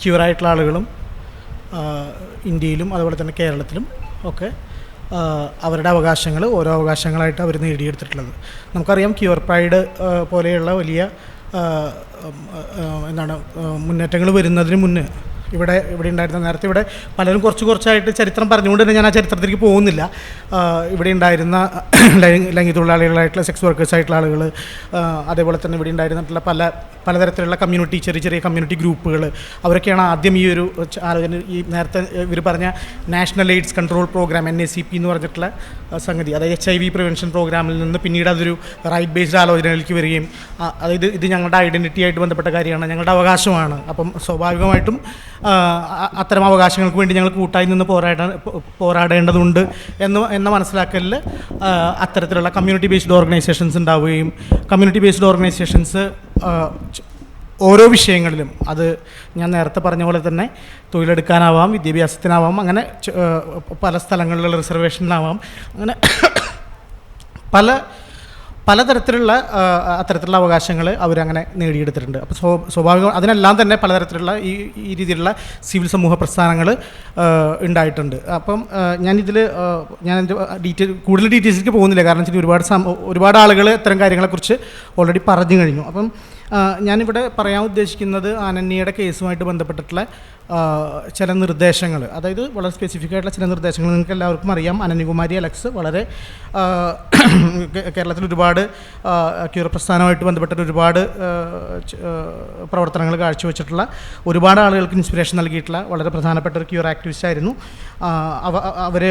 ക്യൂറായിട്ടുള്ള ആളുകളും ഇന്ത്യയിലും അതുപോലെ തന്നെ കേരളത്തിലും ഒക്കെ അവരുടെ അവകാശങ്ങൾ ഓരോ അവകാശങ്ങളായിട്ട് അവർ നേടിയെടുത്തിട്ടുള്ളത്. നമുക്കറിയാം ക്യൂർ പ്രൈഡ് പോലെയുള്ള വലിയ എന്താണ് മുന്നേറ്റങ്ങൾ വരുന്നതിന് മുന്നേ ഇവിടെ ഇവിടെ ഉണ്ടായിരുന്ന നേരത്തെ ഇവിടെ പലരും കുറച്ച് കുറച്ചായിട്ട് ചരിത്രം പറഞ്ഞുകൊണ്ട് തന്നെ ഞാൻ ആ ചരിത്രത്തിലേക്ക് പോകുന്നില്ല. ഇവിടെ ഉണ്ടായിരുന്ന ലൈംഗി- ലൈംഗിക തൊഴിലാളികളായിട്ടുള്ള സെക്സ് വർക്കേഴ്സ് ആയിട്ടുള്ള ആളുകൾ അതേപോലെ തന്നെ ഇവിടെ ഉണ്ടായിരുന്നിട്ടുള്ള പല പലതരത്തിലുള്ള കമ്മ്യൂണിറ്റി ചെറിയ ചെറിയ കമ്മ്യൂണിറ്റി ഗ്രൂപ്പുകൾ അവരൊക്കെയാണ് ആദ്യം ഈ ഒരു ആലോചന ഈ നേരത്തെ ഇവർ പറഞ്ഞ national AIDS control programme N A C P എന്ന് പറഞ്ഞിട്ടുള്ള സംഗതി. അതായത് എച്ച് ഐ വി പ്രിവെൻഷൻ പ്രോഗ്രാമിൽ നിന്ന് പിന്നീട് അതൊരു റൈറ്റ് ബേസ്ഡ് ആലോചനയിലേക്ക് വരികയും അതായത് ഇത് ഞങ്ങളുടെ ഐഡന്റിറ്റി ആയിട്ട് ബന്ധപ്പെട്ട കാര്യമാണ് ഞങ്ങളുടെ അവകാശമാണ്. അപ്പം സ്വാഭാവികമായിട്ടും അത്തരം അവകാശങ്ങൾക്ക് വേണ്ടി ഞങ്ങൾ കൂട്ടായി നിന്ന് പോരാടാൻ പോരാടേണ്ടതുണ്ട് എന്ന് എന്ന മനസ്സിലാക്കലിൽ അത്തരത്തിലുള്ള കമ്മ്യൂണിറ്റി ബേസ്ഡ് ഓർഗനൈസേഷൻസ് ഉണ്ടാവുകയും കമ്മ്യൂണിറ്റി ബേസ്ഡ് ഓർഗനൈസേഷൻസ് ഓരോ വിഷയങ്ങളിലും അത് ഞാൻ നേരത്തെ പറഞ്ഞ പോലെ തന്നെ തൊഴിലെടുക്കാനാവാം വിദ്യാഭ്യാസത്തിനാവാം അങ്ങനെ പല സ്ഥലങ്ങളിലുള്ള റിസർവേഷനിലാവാം അങ്ങനെ പല പലതരത്തിലുള്ള അത്തരത്തിലുള്ള അവകാശങ്ങൾ അവരങ്ങനെ നേടിയെടുത്തിട്ടുണ്ട്. അപ്പോൾ സ്വ സ്വാഭാവികം അതിനെല്ലാം തന്നെ പലതരത്തിലുള്ള ഈ ഈ രീതിയിലുള്ള സിവിൽ സമൂഹ പ്രസ്ഥാനങ്ങൾ ഉണ്ടായിട്ടുണ്ട്. അപ്പം ഞാനിതിൽ ഞാൻ എന്റെ ഡീറ്റെയിൽ കൂടുതൽ ഡീറ്റെയിൽസിലേക്ക് പോകുന്നില്ല. കാരണം വെച്ചാൽ ഒരുപാട് ഒരുപാട് ആളുകൾ ഇത്തരം കാര്യങ്ങളെക്കുറിച്ച് ഓൾറെഡി പറഞ്ഞു കഴിഞ്ഞു. അപ്പം ഞാനിവിടെ പറയാൻ ഉദ്ദേശിക്കുന്നത് അനന്യയുടെ കേസുമായിട്ട് ബന്ധപ്പെട്ടിട്ടുള്ള ചില നിർദ്ദേശങ്ങൾ. അതായത് വളരെ സ്പെസിഫിക് ആയിട്ടുള്ള ചില നിർദ്ദേശങ്ങൾ നിങ്ങൾക്ക് എല്ലാവർക്കും അറിയാം. അനന്യകുമാരി അലക്സ് വളരെ കേരളത്തിൽ ഒരുപാട് ക്യൂർ പ്രസ്ഥാനമായിട്ട് ബന്ധപ്പെട്ടിട്ട് ഒരുപാട് പ്രവർത്തനങ്ങൾ കാഴ്ചവെച്ചിട്ടുള്ള ഒരുപാട് ആളുകൾക്ക് ഇൻസ്പിറേഷൻ നൽകിയിട്ടുള്ള വളരെ പ്രധാനപ്പെട്ട ഒരു ക്യൂർ ആക്ടിവിസ്റ്റ് ആയിരുന്നു. അവ അവർ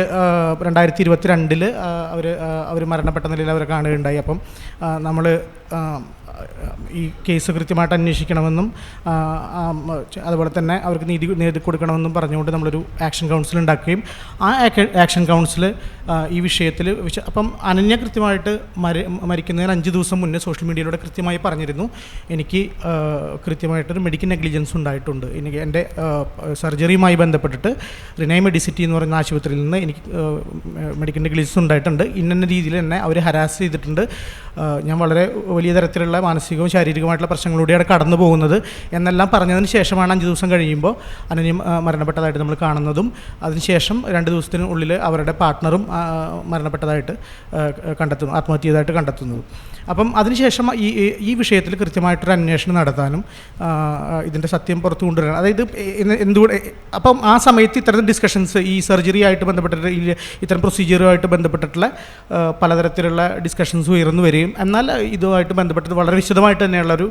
രണ്ടായിരത്തി ഇരുപത്തി രണ്ടിൽ അവർ അവർ മരണപ്പെട്ട നിലയിൽ അവരെ കാണുകയുണ്ടായി. അപ്പം നമ്മൾ ഈ കേസ് കൃത്യമായിട്ട് അന്വേഷിക്കണമെന്നും അതുപോലെ തന്നെ അവർക്ക് നീതി നേടി കൊടുക്കണമെന്നും പറഞ്ഞുകൊണ്ട് നമ്മളൊരു ആക്ഷൻ കൗൺസിൽ ഉണ്ടാക്കുകയും ആ ആക്ഷൻ കൗൺസിൽ ഈ വിഷയത്തിൽ അപ്പം അനന്യ കൃത്യമായിട്ട് മര മരിക്കുന്നതിന് അഞ്ച് ദിവസം മുന്നേ സോഷ്യൽ മീഡിയയിലൂടെ കൃത്യമായി പറഞ്ഞിരുന്നു. എനിക്ക് കൃത്യമായിട്ടൊരു മെഡിക്കൽ നെഗ്ലിജൻസ് ഉണ്ടായിട്ടുണ്ട്. എനിക്ക് എന്റെ സർജറിയുമായി ബന്ധപ്പെട്ടിട്ട് റിനൈ മെഡിസിറ്റി എന്ന് പറയുന്ന ആശുപത്രിയിൽ നിന്ന് എനിക്ക് മെഡിക്കൽ നെഗ്ലിജൻസ് ഉണ്ടായിട്ടുണ്ട്. ഇന്ന രീതിയിൽ എന്നെ അവർ ഹരാസ് ചെയ്തിട്ടുണ്ട്. ഞാൻ വളരെ വലിയ തരത്തിലുള്ള മാനസികവും ശാരീരികമായിട്ടുള്ള പ്രശ്നങ്ങളിലൂടെയാണ് കടന്നു പോകുന്നത് എന്നെല്ലാം പറഞ്ഞതിന് ശേഷമാണ് അഞ്ച് ദിവസം കഴിയുമ്പോൾ അനന്യം മരണപ്പെട്ടതായിട്ട് നമ്മൾ കാണുന്നതും അതിനുശേഷം രണ്ട് ദിവസത്തിനുള്ളിൽ അവരുടെ പാർട്ട്ണറും മരണപ്പെട്ടതായിട്ട് കണ്ടെത്തുന്നു ആത്മഹത്യ ചെയ്തതായിട്ട് കണ്ടെത്തുന്നത്. അപ്പം അതിനുശേഷം ഈ ഈ- വിഷയത്തിൽ കൃത്യമായിട്ടൊരു അന്വേഷണം നടത്താനും ഇതിന്റെ സത്യം പുറത്തു കൊണ്ടുവരാൻ അതായത് എന്തുകൂടെ അപ്പം ആ സമയത്ത് ഇത്തരം ഡിസ്കഷൻസ് ഈ സർജറി ആയിട്ട് ബന്ധപ്പെട്ടിട്ട് ഇത്തരം പ്രൊസീജിയറുമായിട്ട് ബന്ധപ്പെട്ടിട്ടുള്ള പലതരത്തിലുള്ള ഡിസ്കഷൻസ് ഉയർന്നു വരികയും എന്നാൽ ഇതുമായിട്ട് ബന്ധപ്പെട്ടത് വളരെ വിശദമായിട്ട് തന്നെയുള്ളൊരു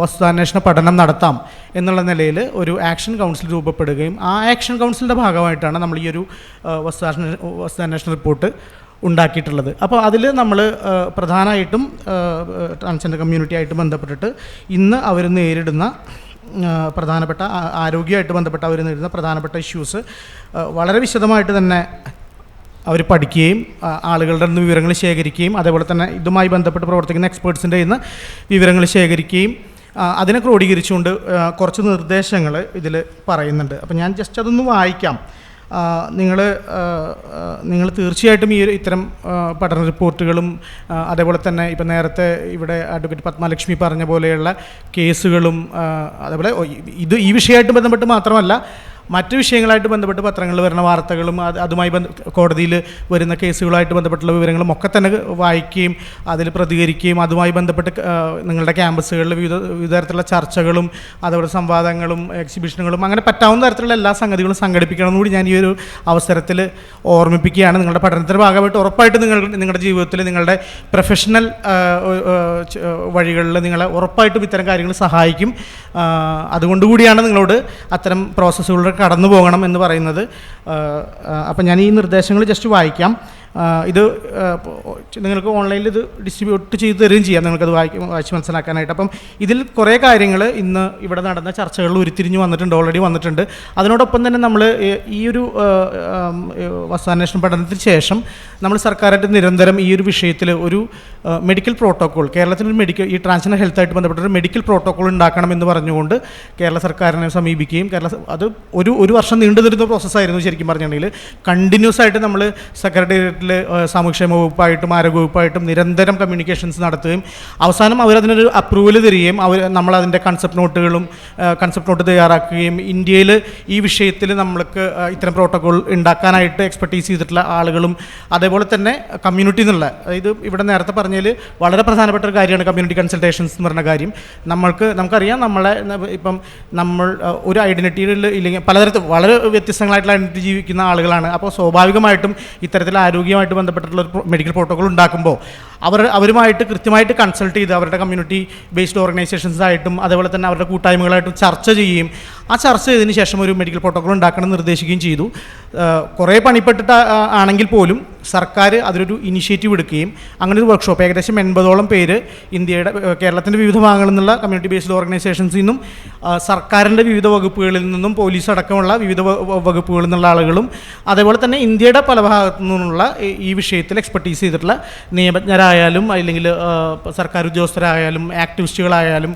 വസ്തുതാന്വേഷണ പഠനം നടത്താം എന്നുള്ള നിലയിൽ ഒരു ആക്ഷൻ കൗൺസിൽ രൂപപ്പെടുകയും ആ ആക്ഷൻ കൗൺസിലിന്റെ ഭാഗമായിട്ടാണ് നമ്മൾ ഈ ഒരു വസ്തുതാന്വേഷണ റിപ്പോർട്ട് ഉണ്ടാക്കിയിട്ടുള്ളത്. അപ്പോൾ അതിൽ നമ്മൾ പ്രധാനമായിട്ടും ട്രാൻസ്ജെൻഡർ കമ്മ്യൂണിറ്റി ആയിട്ട് ബന്ധപ്പെട്ടിട്ട് ഇന്ന് അവർ നേരിടുന്ന പ്രധാനപ്പെട്ട ആരോഗ്യമായിട്ട് ബന്ധപ്പെട്ട അവർ നേരിടുന്ന പ്രധാനപ്പെട്ട ഇഷ്യൂസ് വളരെ വിശദമായിട്ട് തന്നെ അവർ പഠിക്കുകയും ആളുകളുടെ നിന്ന് വിവരങ്ങൾ ശേഖരിക്കുകയും അതേപോലെ തന്നെ ഇതുമായി ബന്ധപ്പെട്ട് പ്രവർത്തിക്കുന്ന എക്സ്പേർട്സിന്റെ നിന്ന് വിവരങ്ങൾ ശേഖരിക്കുകയും അതിനെ ക്രോഡീകരിച്ചുകൊണ്ട് കുറച്ച് നിർദ്ദേശങ്ങൾ ഇതിൽ പറയുന്നുണ്ട്. അപ്പോൾ ഞാൻ ജസ്റ്റ് അതൊന്ന് വായിക്കാം. നിങ്ങൾ നിങ്ങൾ തീർച്ചയായിട്ടും ഈ ഇത്തരം പഠന റിപ്പോർട്ടുകളും അതേപോലെ തന്നെ ഇപ്പം നേരത്തെ ഇവിടെ അഡ്വക്കേറ്റ് പത്മലക്ഷ്മി പറഞ്ഞ പോലെയുള്ള കേസുകളും അതേപോലെ ഇത് ഈ വിഷയമായിട്ട് ബന്ധപ്പെട്ട് മാത്രമല്ല മറ്റ് വിഷയങ്ങളായിട്ട് ബന്ധപ്പെട്ട് പത്രങ്ങളിൽ വരുന്ന വാർത്തകളും അത് അതുമായി ബന്ധ കോടതിയിൽ വരുന്ന കേസുകളായിട്ട് ബന്ധപ്പെട്ടുള്ള വിവരങ്ങളും ഒക്കെ തന്നെ വായിക്കുകയും അതിൽ പ്രതികരിക്കുകയും അതുമായി ബന്ധപ്പെട്ട് നിങ്ങളുടെ ക്യാമ്പസുകളിൽ വിവിധ വിവിധ തരത്തിലുള്ള ചർച്ചകളും അതുപോലെ സംവാദങ്ങളും എക്സിബിഷനുകളും അങ്ങനെ പറ്റാവുന്ന തരത്തിലുള്ള എല്ലാ സംഗതികളും സംഘടിപ്പിക്കണം എന്നുകൂടി ഞാൻ ഈ ഒരു അവസരത്തിൽ ഓർമ്മിപ്പിക്കുകയാണ്. നിങ്ങളുടെ പഠനത്തിന്റെ ഭാഗമായിട്ട് ഉറപ്പായിട്ട് നിങ്ങൾ നിങ്ങളുടെ ജീവിതത്തിൽ നിങ്ങളുടെ പ്രൊഫഷണൽ വഴികളിൽ നിങ്ങളെ ഉറപ്പായിട്ടും ഇത്തരം കാര്യങ്ങൾ സഹായിക്കും. അതുകൊണ്ടുകൂടിയാണ് നിങ്ങളോട് അത്തരം പ്രോസസ്സുകളിലൂടെ കടന്നു പോകണം എന്ന് പറയുന്നത്. അപ്പം ഞാൻ ഈ നിർദ്ദേശങ്ങൾ ജസ്റ്റ് വായിക്കാം. ഇത് നിങ്ങൾക്ക് ഓൺലൈനിൽ ഇത് ഡിസ്ട്രിബ്യൂട്ട് ചെയ്ത് തരികയും ചെയ്യാം. നിങ്ങൾക്കത് വായിക്കും വായിച്ച് മനസ്സിലാക്കാനായിട്ട്. അപ്പം ഇതിൽ കുറേ കാര്യങ്ങൾ ഇന്ന് ഇവിടെ നടന്ന ചർച്ചകളിൽ ഉരുത്തിരിഞ്ഞ് വന്നിട്ടുണ്ട് ഓൾറെഡി വന്നിട്ടുണ്ട്. അതിനോടൊപ്പം തന്നെ നമ്മൾ ഈ ഒരു ആം, പഠനത്തിന് ശേഷം നമ്മൾ സർക്കാരായിട്ട് നിരന്തരം ഈ ഒരു വിഷയത്തിൽ ഒരു മെഡിക്കൽ പ്രോട്ടോകോൾ കേരളത്തിൽ ഒരു മെഡിക്കൽ ഈ ട്രാൻസ്ജെൻഡർ ഹെൽത്തായിട്ട് ബന്ധപ്പെട്ട ഒരു മെഡിക്കൽ പ്രോട്ടോകോൾ ഉണ്ടാക്കണം എന്ന് പറഞ്ഞുകൊണ്ട് കേരള സർക്കാരിനെ സമീപിക്കുകയും കേരള അത് ഒരു ഒരു വർഷം നീണ്ടു നിൽക്കുന്ന പ്രോസസ്സായിരുന്നു ശരിക്കും പറഞ്ഞിട്ടുണ്ടെങ്കിൽ കണ്ടിന്യൂസ് ആയിട്ട് നമ്മൾ സെക്രട്ടേറിയറ്റിൽ സാമൂഹ്യക്ഷേമ വകുപ്പായിട്ടും ആരോഗ്യ വകുപ്പായിട്ടും നിരന്തരം കമ്മ്യൂണിക്കേഷൻസ് നടത്തുകയും അവസാനം അവരതിനൊരു അപ്രൂവൽ തരികയും അവർ നമ്മളതിന്റെ കൺസെപ്റ്റ് നോട്ടുകളും കൺസെപ്റ്റ് നോട്ട് തയ്യാറാക്കുകയും ഇന്ത്യയിൽ ഈ വിഷയത്തിൽ നമ്മൾക്ക് ഇത്തരം പ്രോട്ടോകോൾ ഉണ്ടാക്കാനായിട്ട് എക്സ്പെർട്ടീസ് ചെയ്തിട്ടുള്ള ആളുകളും അതേപോലെ തന്നെ കമ്മ്യൂണിറ്റി എന്നുള്ള അതായത് ഇവിടെ നേരത്തെ പറഞ്ഞതിൽ വളരെ പ്രധാനപ്പെട്ട ഒരു കാര്യമാണ് കമ്മ്യൂണിറ്റി കൺസൾട്ടേഷൻസ് എന്ന് പറഞ്ഞ കാര്യം. നമ്മൾക്ക് നമുക്കറിയാം നമ്മളെ ഇപ്പം നമ്മൾ ഒരു ഐഡന്റിറ്റിയിൽ ഇല്ലെങ്കിൽ പലതരത്തിൽ വളരെ വ്യത്യസ്തങ്ങളായിട്ടുള്ള ഐഡന്റിറ്റി ജീവിക്കുന്ന ആളുകളാണ്. അപ്പോൾ സ്വാഭാവികമായിട്ടും ഇത്തരത്തിൽ ആരോഗ്യമായിട്ട് ബന്ധപ്പെട്ടിട്ടുള്ള ഒരു മെഡിക്കൽ പ്രോട്ടോകോൾ ഉണ്ടാക്കുമ്പോൾ അവർ അവരുമായിട്ട് കൃത്യമായിട്ട് കൺസൾട്ട് ചെയ്ത് അവരുടെ കമ്മ്യൂണിറ്റി ബേസ്ഡ് ഓർഗനൈസേഷൻസ് ആയിട്ടും അതേപോലെ തന്നെ അവരുടെ കൂട്ടായ്മകളായിട്ടും ചർച്ച ചെയ്യുകയും ആ ചർച്ച ചെയ്തതിന് ശേഷം ഒരു മെഡിക്കൽ പ്രോട്ടോകോൾ ഉണ്ടാക്കണമെന്ന് നിർദ്ദേശിക്കുകയും ചെയ്തു. കുറേ പണിപ്പെട്ടിട്ട് ആണെങ്കിൽ പോലും സർക്കാർ അതിലൊരു ഇനിഷ്യേറ്റീവ് എടുക്കുകയും അങ്ങനെ ഒരു വർക്ക്ഷോപ്പ് ഏകദേശം എൺപതോളം പേര് ഇന്ത്യയുടെ കേരളത്തിന്റെ വിവിധ ഭാഗങ്ങളിൽ നിന്നുള്ള കമ്മ്യൂണിറ്റി ബേസ്ഡ് ഓർഗനൈസേഷൻസിൽ നിന്നും സർക്കാരിന്റെ വിവിധ വകുപ്പുകളിൽ നിന്നും പോലീസ് അടക്കമുള്ള വിവിധ വകുപ്പുകളിൽ നിന്നുള്ള ആളുകളും അതേപോലെ തന്നെ ഇന്ത്യയുടെ പല ഭാഗത്തു നിന്നുള്ള ഈ വിഷയത്തിൽ എക്സ്പെർട്ടീസ് ചെയ്തിട്ടുള്ള നിയമജ്ഞരായാലും അല്ലെങ്കിൽ സർക്കാർ ഉദ്യോഗസ്ഥരായാലും ആക്ടിവിസ്റ്റുകളായാലും